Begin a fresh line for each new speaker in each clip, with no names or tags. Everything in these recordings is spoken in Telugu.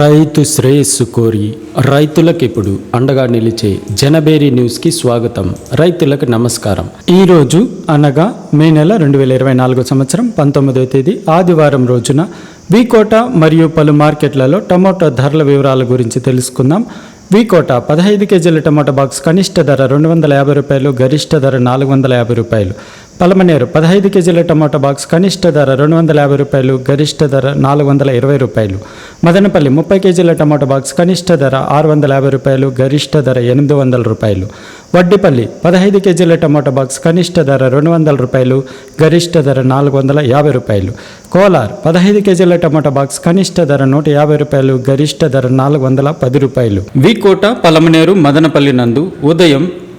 రైతు శ్రేయస్సు కోరి రైతులకు ఇప్పుడు అండగా నిలిచే జనబేరి న్యూస్కి స్వాగతం. రైతులకు నమస్కారం. ఈరోజు అనగా మే నెల రెండు వేల ఇరవై నాలుగో సంవత్సరం పంతొమ్మిదవ తేదీ ఆదివారం రోజున వీకోట మరియు పలు మార్కెట్లలో టమోటా ధరల వివరాల గురించి తెలుసుకుందాం. వీకోట పదహైదు కేజీల టమాటా బాక్స్ కనిష్ట ధర రెండు వందల యాభై రూపాయలు గరిష్ట ధర నాలుగు వందల యాభై రూపాయలు. పలమనేరు పదహైదు కేజీల టమాటా బాక్స్ కనిష్ట ధర రెండు వందల యాభై రూపాయలు గరిష్ట ధర నాలుగు వందల ఇరవై రూపాయలు. మదనపల్లి ముప్పై కేజీల టమాటా బాక్స్ కనిష్ట ధర ఆరు వందల యాభై రూపాయలు గరిష్ట ధర ఎనిమిది వందల రూపాయలు. వడ్డిపల్లి పదహైదు కేజీల టమాటా బాక్స్ కనిష్ట ధర రెండు వందల రూపాయలు గరిష్ట ధర నాలుగు వందల యాభై రూపాయలు. కోలార్ పదహైదు కేజీల టమాటా బాక్స్ కనిష్ట ధర నూట యాభై రూపాయలు గరిష్ట ధర నాలుగు వందల పది రూపాయలు. వికోట పలమనేరు మదనపల్లి నందు ఉదయం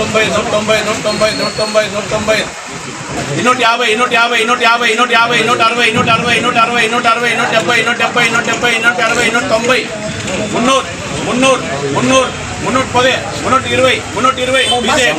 తొంభై నూట తొంభై నూట తొంభై నూట తొంభై నూట తొంభై ఇన్నూట యాభై ఇన్నూట యాభై ఇన్నూట యాభై ఇన్నూట యాభై ఇన్నూట అరవై ఇన్నూట అరవై ఇన్నూట అరవై ఇన్నూట అరవై ఇన్నూట డెబ్బై ఇన్నూట డెబ్బై ఇన్నూట డెబ్బై ఇన్నూట అరవై ఇన్నూట తొంభై మున్నూరు మున్నూరు మున్నూరు మున్నూరు మున్నూట పదే మున్నూట ఇరవై మున్నూట ఇరవై విజయ్